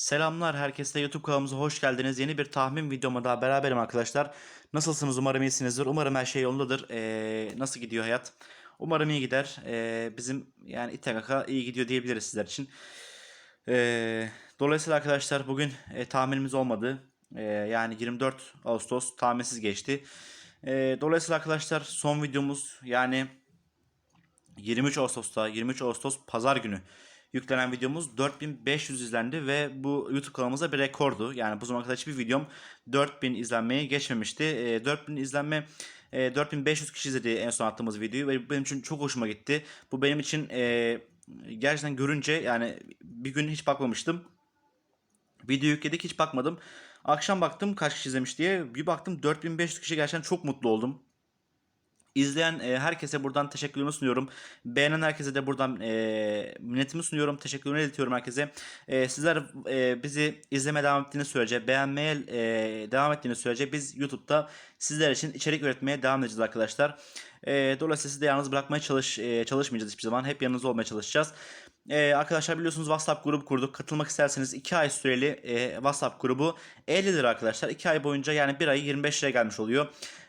Selamlar herkese YouTube kanalımıza hoş geldiniz. Yeni bir tahmin videoma daha beraberim arkadaşlar. Nasılsınız? Umarım iyisinizdir. Umarım her şey yolundadır. Ee, nasıl gidiyor hayat? Umarım iyi gider. Ee, bizim yani İTKK iyi gidiyor diyebiliriz sizler için. Ee, dolayısıyla arkadaşlar bugün e, tahminimiz olmadı. Ee, yani 24 Ağustos tahminsiz geçti. Ee, dolayısıyla arkadaşlar son videomuz yani 23 Ağustos'ta 23 Ağustos pazar günü yüklenen videomuz 4500 izlendi ve bu YouTube kanalımızda bir rekordu. Yani bu zamana kadar hiçbir videom 4000 izlenmeyi geçmemişti. E, 4000 izlenme e, 4500 kişi izledi en son attığımız videoyu ve benim için çok hoşuma gitti. Bu benim için e, gerçekten görünce yani bir gün hiç bakmamıştım. Video yükledik hiç bakmadım. Akşam baktım kaç kişi izlemiş diye. Bir baktım 4500 kişi gerçekten çok mutlu oldum. İzleyen e, herkese buradan teşekkürlerimi sunuyorum. Beğenen herkese de buradan e, minnetimi sunuyorum. Teşekkürlerimi iletiyorum herkese. E, sizler e, bizi izlemeye devam ettiğiniz sürece, beğenmeye e, devam ettiğiniz sürece biz YouTube'da sizler için içerik üretmeye devam edeceğiz arkadaşlar. E, dolayısıyla sizi de yalnız bırakmaya çalış e, çalışmayacağız hiçbir zaman. Hep yanınızda olmaya çalışacağız. Ee, arkadaşlar biliyorsunuz WhatsApp grubu kurduk. Katılmak isterseniz 2 ay süreli e, WhatsApp grubu 50 lira arkadaşlar. 2 ay boyunca yani 1 ay 25 liraya gelmiş oluyor.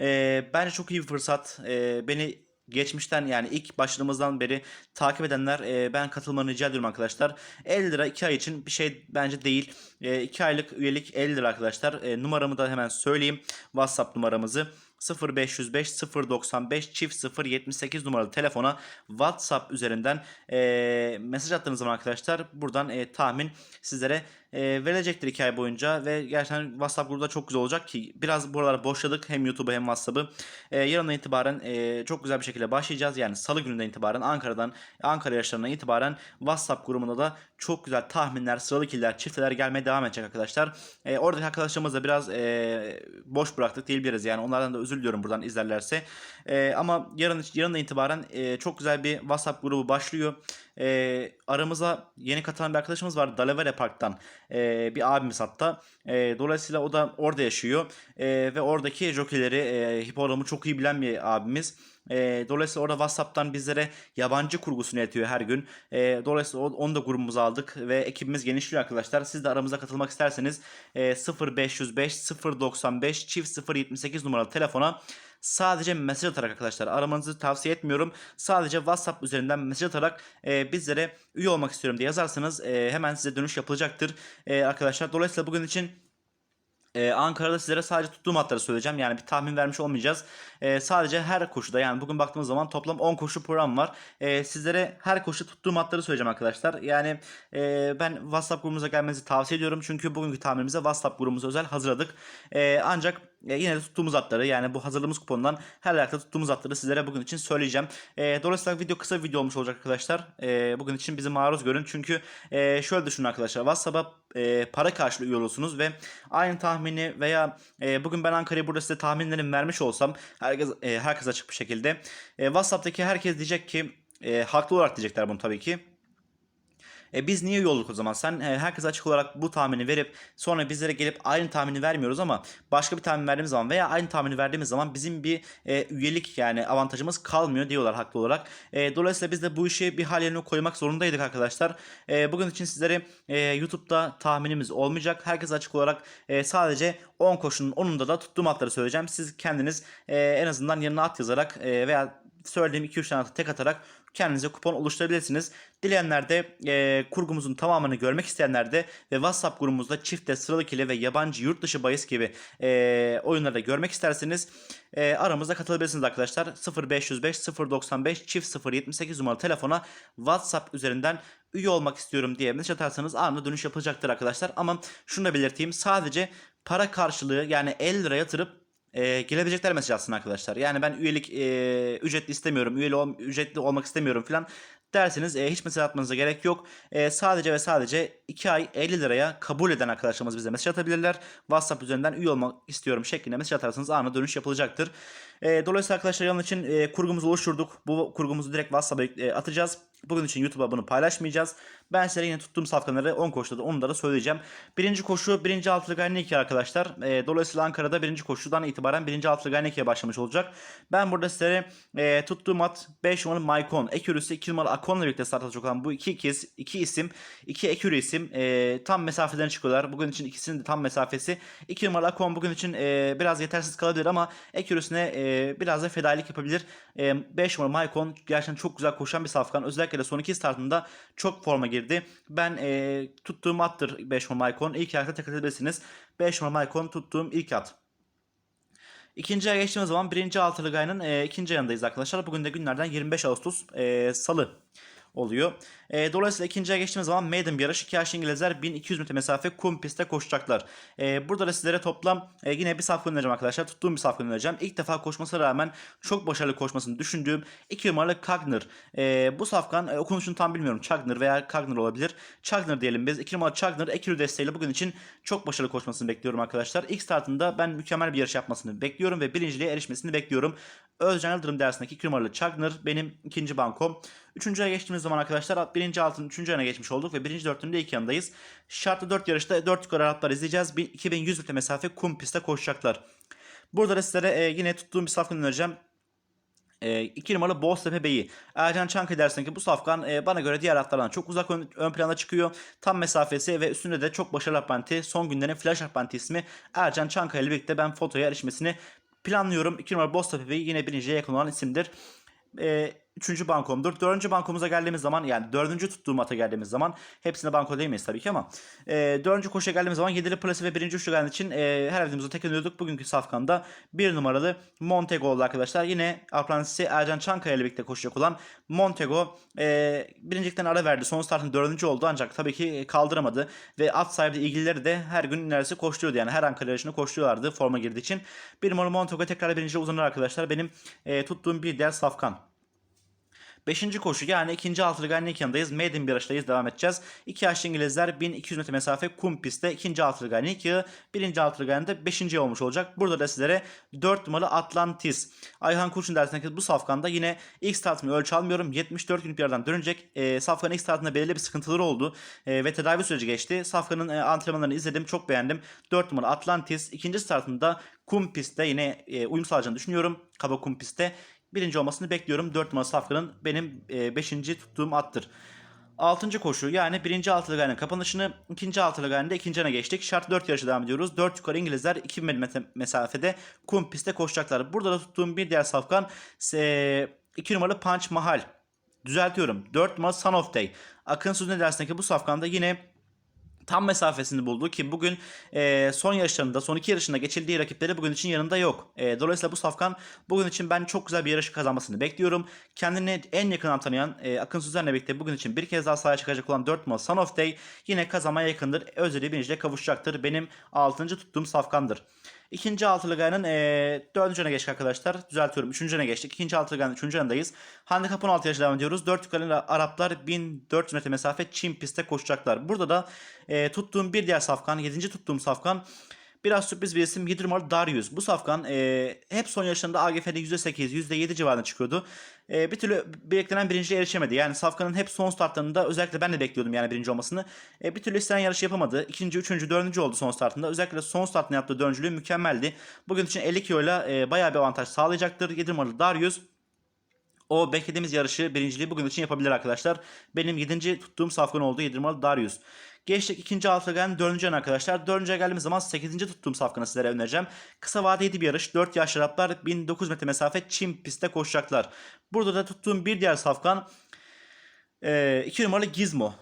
Ee, bence çok iyi bir fırsat. Ee, beni geçmişten yani ilk başladığımızdan beri takip edenler e, ben katılmanı rica ediyorum arkadaşlar. 50 lira 2 ay için bir şey bence değil. 2 aylık üyelik 50 lira arkadaşlar. E, numaramı da hemen söyleyeyim. WhatsApp numaramızı 0505 095 çift 078 numaralı telefona WhatsApp üzerinden e, mesaj attığınız zaman arkadaşlar buradan e, tahmin sizlere e, verilecektir 2 ay boyunca ve gerçekten WhatsApp grubunda çok güzel olacak ki biraz buraları boşladık hem YouTube'u hem WhatsApp'ı. E, yarından itibaren e, çok güzel bir şekilde başlayacağız. Yani salı gününden itibaren Ankara'dan Ankara yaşlarından itibaren WhatsApp grubunda da çok güzel tahminler, sıralı killer, çifteler gelmeye devam edecek arkadaşlar. E, oradaki arkadaşlarımızı da biraz e, boş bıraktık diyebiliriz. Yani onlardan da özür diliyorum buradan izlerlerse. E, ama yarın yarından itibaren e, çok güzel bir WhatsApp grubu başlıyor. E, aramıza yeni katılan bir arkadaşımız var. Dalavere Park'tan e, bir abimiz hatta. E, dolayısıyla o da orada yaşıyor. E, ve oradaki jockeyleri, e, hipodromu çok iyi bilen bir abimiz. E, dolayısıyla orada WhatsApp'tan bizlere yabancı kurgusunu iletiyor her gün. E, dolayısıyla onu da grubumuza aldık ve ekibimiz genişliyor arkadaşlar. Siz de aramıza katılmak isterseniz e, 0505 095 çift 078 numaralı telefona sadece mesaj atarak arkadaşlar aramanızı tavsiye etmiyorum. Sadece WhatsApp üzerinden mesaj atarak e, bizlere üye olmak istiyorum diye yazarsanız e, hemen size dönüş yapılacaktır e, arkadaşlar. Dolayısıyla bugün için ee, Ankara'da sizlere sadece tuttuğum atları söyleyeceğim. Yani bir tahmin vermiş olmayacağız. Ee, sadece her koşuda yani bugün baktığımız zaman toplam 10 koşu program var. Ee, sizlere her koşu tuttuğum atları söyleyeceğim arkadaşlar. Yani e, ben WhatsApp grubumuza gelmenizi tavsiye ediyorum. Çünkü bugünkü tahminimize WhatsApp grubumuza özel hazırladık. E, ancak e, yine de tuttuğumuz atları yani bu hazırladığımız kupondan her ayakta tuttuğumuz atları sizlere bugün için söyleyeceğim. E, dolayısıyla video kısa bir video olmuş olacak arkadaşlar. E, bugün için bizi maruz görün. Çünkü e, şöyle düşünün arkadaşlar. WhatsApp'a e, para karşılığı üye olursunuz ve aynı tahmini veya e, bugün ben Ankara'ya burada size tahminlerimi vermiş olsam herkes e, herkes açık bir şekilde e, WhatsApp'taki herkes diyecek ki e, haklı olarak diyecekler bunu tabii ki. E biz niye yolluk o zaman? Sen e, herkes açık olarak bu tahmini verip sonra bizlere gelip aynı tahmini vermiyoruz ama başka bir tahmin verdiğimiz zaman veya aynı tahmini verdiğimiz zaman bizim bir e, üyelik yani avantajımız kalmıyor diyorlar haklı olarak. E, dolayısıyla biz de bu işi bir hal yerine koymak zorundaydık arkadaşlar. E, bugün için sizlere e, YouTube'da tahminimiz olmayacak. Herkes açık olarak e, sadece 10 koşunun 10'unda da tuttuğum atları söyleyeceğim. Siz kendiniz e, en azından yanına at yazarak e, veya söylediğim 2-3 tane tek atarak kendinize kupon oluşturabilirsiniz. Dileyenler de e, kurgumuzun tamamını görmek isteyenler de ve WhatsApp grubumuzda çifte, sıralı ikili ve yabancı yurt dışı bahis gibi e, oyunları da görmek isterseniz e, aramıza katılabilirsiniz arkadaşlar. 0505 095 çift 078 numaralı telefona WhatsApp üzerinden üye olmak istiyorum diye mesaj atarsanız anında dönüş yapılacaktır arkadaşlar. Ama şunu da belirteyim sadece para karşılığı yani 50 lira yatırıp e, gelebilecekler mesaj atsın arkadaşlar. Yani ben üyelik e, ücretli istemiyorum, üyeli ol, ücretli olmak istemiyorum falan derseniz e, hiç mesaj atmanıza gerek yok. E, sadece ve sadece 2 ay 50 liraya kabul eden arkadaşlarımız bize mesaj atabilirler. WhatsApp üzerinden üye olmak istiyorum şeklinde mesaj atarsanız anında dönüş yapılacaktır. E, dolayısıyla arkadaşlar yanın için e, kurgumuzu oluşturduk. Bu kurgumuzu direkt WhatsApp'a e, atacağız. Bugün için YouTube'a bunu paylaşmayacağız. Ben size yine tuttuğum safkanları 10 koşuda da onları söyleyeceğim. Birinci koşu birinci altılı Gayneki arkadaşlar. E, dolayısıyla Ankara'da birinci koşudan itibaren birinci altılı Gayneki'ye başlamış olacak. Ben burada sizlere e, tuttuğum at 5 numaralı Maicon. Ekürüsü 2 numaralı Akon'la birlikte start alacak olan bu iki, iki, iki isim, iki ekürü isim e, tam mesafeden çıkıyorlar. Bugün için ikisinin de tam mesafesi. 2 numaralı Akon bugün için e, biraz yetersiz kalabilir ama ekürüsüne e, biraz da fedailik yapabilir. 5 numaralı Maicon gerçekten çok güzel koşan bir safkan. Özellikle de son iki startında çok forma girdi. Ben e, tuttuğum attır 5 numaralı Maicon. İlk ayakta takip edebilirsiniz. 5 numaralı Maicon tuttuğum ilk at. İkinci aya geçtiğimiz zaman birinci altılı gayının e, ikinci ayındayız arkadaşlar. Bugün de günlerden 25 Ağustos e, Salı oluyor. E, dolayısıyla ikinciye geçtiğimiz zaman maiden bir yarış. İki İngilizler 1200 metre mesafe kum pistte koşacaklar. E, burada da sizlere toplam e, yine bir safkan önereceğim arkadaşlar. Tuttuğum bir safkan önereceğim. İlk defa koşmasına rağmen çok başarılı koşmasını düşündüğüm 2 numaralı Kagner. E, bu safkan e, okunuşunu tam bilmiyorum. Chagner veya Kagner olabilir. Chagner diyelim biz. 2 numaralı Chagner Ekürü desteğiyle bugün için çok başarılı koşmasını bekliyorum arkadaşlar. İlk startında ben mükemmel bir yarış yapmasını bekliyorum ve birinciliğe erişmesini bekliyorum. Özcan Yıldırım dersindeki 2 numaralı Chagner benim ikinci bankom. Üçüncüye geçtiğimiz zaman arkadaşlar birinci altın üçüncü ayına geçmiş olduk ve birinci dörtlüğünde ilk yanındayız. Şartlı 4 yarışta 4 yukarı Araplar izleyeceğiz. Bir 2100 metre mesafe kum pistte koşacaklar. Burada da sizlere e, yine tuttuğum bir safkan önereceğim. 2 e, numaralı Boztepe Bey'i. Ercan Çankaya dersin ki bu safkan e, bana göre diğer atlardan çok uzak ön, ön plana çıkıyor. Tam mesafesi ve üstünde de çok başarılı Arpanti. Son günlerin Flash Arpanti ismi Ercan Çankaya ile birlikte ben fotoya erişmesini planlıyorum. 2 numaralı Boztepe Bey yine birinciye yakın olan isimdir. E, üçüncü bankomdur. Dördüncü bankomuza geldiğimiz zaman yani dördüncü tuttuğum ata geldiğimiz zaman hepsine banko değmeyiz tabii ki ama e, dördüncü koşuya geldiğimiz zaman yedili plası ve birinci üçlü geldiği için e, her videomuzda tek ediyorduk. Bugünkü safkanda bir numaralı Montego oldu arkadaşlar. Yine apprentisi Ercan Çankaya ile birlikte koşacak olan Montego e, birincilikten ara verdi. Son startın dördüncü oldu ancak tabii ki kaldıramadı ve at sahibi ilgilileri de her gün neredeyse koşturuyordu. Yani her Ankara yarışını koşturuyorlardı forma girdiği için. Bir numaralı Montego tekrar birinci uzanır arkadaşlar. Benim e, tuttuğum bir diğer safkan. Beşinci koşu yani ikinci altılı Gannik yanındayız. Maiden bir yarıştayız. Devam edeceğiz. İki yaşlı İngilizler 1200 metre mesafe kum pistte. ikinci altılı Gannik yağı. Birinci altılı beşinci olmuş olacak. Burada da sizlere 4 numaralı Atlantis. Ayhan Kurşun dersindeki bu safkanda yine ilk startımı ölçü almıyorum. 74 günlük bir yerden dönecek. E, safkanın ilk startında belirli bir sıkıntıları oldu. E, ve tedavi süreci geçti. Safkanın e, antrenmanlarını izledim. Çok beğendim. 4 numaralı Atlantis. ikinci startında kum pistte yine e, uyum sağlayacağını düşünüyorum. Kaba kum pistte birinci olmasını bekliyorum. 4 numara Safkan'ın benim 5. E, tuttuğum attır. 6. koşu yani 1. altılı gayenin kapanışını 2. altılı gayende 2. ana geçtik. Şart 4 yarışı devam ediyoruz. 4 yukarı İngilizler 2 metre mesafede kum pistte koşacaklar. Burada da tuttuğum bir diğer safkan 2 numaralı Punch Mahal. Düzeltiyorum. 4 numaralı Son of Day. Akın Sözüne dersindeki bu safkanda yine tam mesafesini buldu ki bugün e, son yarışlarında son iki yarışında geçildiği rakipleri bugün için yanında yok. E, dolayısıyla bu safkan bugün için ben çok güzel bir yarış kazanmasını bekliyorum. Kendini en yakından tanıyan e, Akın Süzen'le birlikte bugün için bir kez daha sahaya çıkacak olan 4 numaralı Son of Day yine kazanmaya yakındır. Özeli birinciyle kavuşacaktır. Benim 6. tuttuğum safkandır. İkinci altılı gayanın e, dördüncü geçtik arkadaşlar. Düzeltiyorum. Üçüncü öne geçtik. İkinci altılı gayanın üçüncü öndayız. Handikap 16 yarışı devam ediyoruz. Dört yukarı Araplar 1400 metre mesafe Çin pistte koşacaklar. Burada da e, tuttuğum bir diğer safkan, yedinci tuttuğum safkan Biraz sürpriz bir isim 7 numaralı Darius. Bu safkan e, hep son yarışlarında AGF'de %8, %7 civarında çıkıyordu. E, bir türlü beklenen birinciliğe erişemedi. Yani safkanın hep son startlarında özellikle ben de bekliyordum yani birinci olmasını. E, bir türlü istenen yarış yapamadı. İkinci, üçüncü, dördüncü oldu son startında. Özellikle son startında yaptığı dördüncülüğü mükemmeldi. Bugün için 50 kiloyla e, bayağı bir avantaj sağlayacaktır. 7 numaralı Darius. O beklediğimiz yarışı birinciliği bugün için yapabilir arkadaşlar. Benim 7. tuttuğum safkan oldu 7 numaralı Darius. Geçtik ikinci altıgen dördüncü arkadaşlar. Dördüncüye geldiğimiz zaman 8. tuttuğum safkanı sizlere önereceğim. Kısa vadeli bir yarış. 4 yaş Araplar 1900 metre mesafe Çin pistte koşacaklar. Burada da tuttuğum bir diğer safkan 2 e, numaralı Gizmo.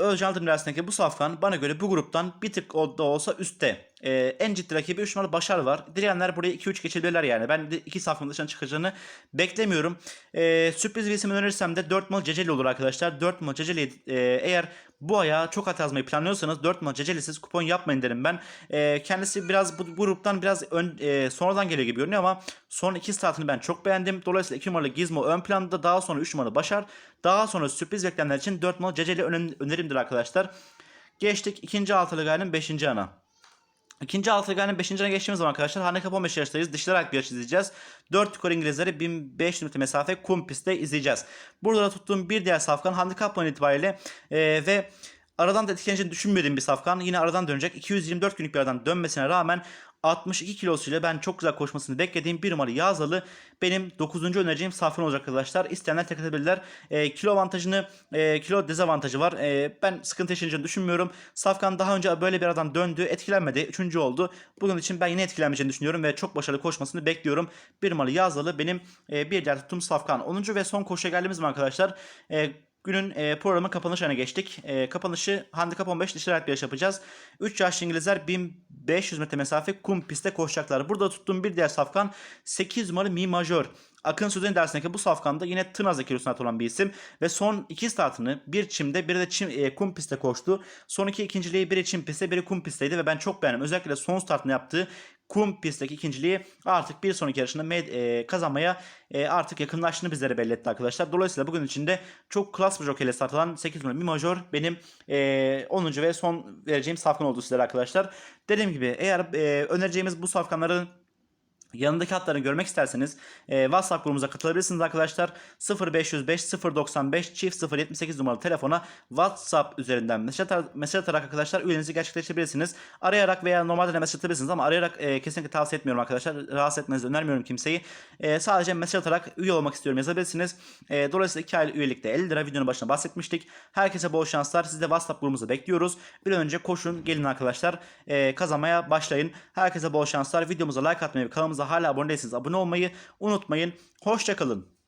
Özcan Demirel'sindeki bu safkan bana göre bu gruptan bir tık da olsa üstte. Ee, en ciddi rakibi 3 numaralı Başar var. Dileyenler buraya 2-3 geçebilirler yani. Ben de 2 safkanın dışına çıkacağını beklemiyorum. Ee, sürpriz bir isim önerirsem de 4 numaralı Ceceli olur arkadaşlar. 4 numaralı Ceceli e, eğer bu aya çok at yazmayı planlıyorsanız 4 numaralı Cecelisiz kupon yapmayın derim ben. E, kendisi biraz bu, bu gruptan biraz ön, e, sonradan geliyor gibi görünüyor ama son 2 startını ben çok beğendim. Dolayısıyla 2 numaralı Gizmo ön planda daha sonra 3 numaralı Başar. Daha sonra sürpriz bekleyenler için 4 numaralı Ceceli önerimdir arkadaşlar. Geçtik ikinci altılı gayenin 5. ana. İkinci altı liganın 5. geçtiğimiz zaman arkadaşlar handikap 15 yarıştayız. Dışlarak bir yarış izleyeceğiz. 4 skor İngilizleri 1500 metre mesafe kum pistte izleyeceğiz. Burada da tuttuğum bir diğer safkan handikap puanı itibariyle e, ve aradan da etkileneceğini düşünmediğim bir safkan. Yine aradan dönecek. 224 günlük bir aradan dönmesine rağmen 62 kilosuyla ben çok güzel koşmasını beklediğim bir numaralı Yazılı benim 9. önereceğim safkan olacak arkadaşlar. İsteyenler tek edebilirler. E, kilo avantajını, e, kilo dezavantajı var. E, ben sıkıntı yaşayacağını düşünmüyorum. Safkan daha önce böyle bir aradan döndü. Etkilenmedi. Üçüncü oldu. Bunun için ben yine etkilenmeyeceğini düşünüyorum ve çok başarılı koşmasını bekliyorum. Bir numaralı Yazılı benim e, bir diğer tuttuğum safkan. 10. ve son koşuya geldiğimiz zaman arkadaşlar e, Günün e, programın kapanış anına geçtik. E, kapanışı handikap 15 dişli ayak bir yarış yapacağız. 3 yaşlı İngilizler 1500 metre mesafe kum pistte koşacaklar. Burada tuttuğum bir diğer safkan 8 numaralı Mi Majör. Akın Sözen dersindeki bu safkanda yine Tınaz'da kilosuna olan bir isim ve son iki startını bir çimde bir de çim, e, kum pistte koştu. Son iki ikinciliği biri çim pistte biri kum pistteydi ve ben çok beğendim. Özellikle son startını yaptığı kum pistteki ikinciliği artık bir sonraki yarışında e, kazanmaya e, artık yakınlaştığını bizlere belli etti arkadaşlar. Dolayısıyla bugün içinde çok klas bir jokeyle start alan 8 numaralı Mi Major benim e, 10. ve son vereceğim safkan oldu sizlere arkadaşlar. Dediğim gibi eğer e, önereceğimiz bu safkanların Yanındaki hatlarını görmek isterseniz e, WhatsApp grubumuza katılabilirsiniz arkadaşlar. 0505 095 çift 078 numaralı telefona WhatsApp üzerinden mesaj, atar, mesaj atarak arkadaşlar üyeliğinizi gerçekleştirebilirsiniz. Arayarak veya normalde de mesaj atabilirsiniz ama arayarak e, kesinlikle tavsiye etmiyorum arkadaşlar. Rahatsız etmenizi önermiyorum kimseyi. E, sadece mesaj atarak üye olmak istiyorum yazabilirsiniz. E, dolayısıyla 2 aylık üyelikte 50 lira videonun başına bahsetmiştik. Herkese bol şanslar. Siz de WhatsApp grubumuza bekliyoruz. Bir önce koşun gelin arkadaşlar. E, kazanmaya başlayın. Herkese bol şanslar. Videomuza like atmayı ve kanalımıza hala abone değilseniz abone olmayı unutmayın. Hoşçakalın.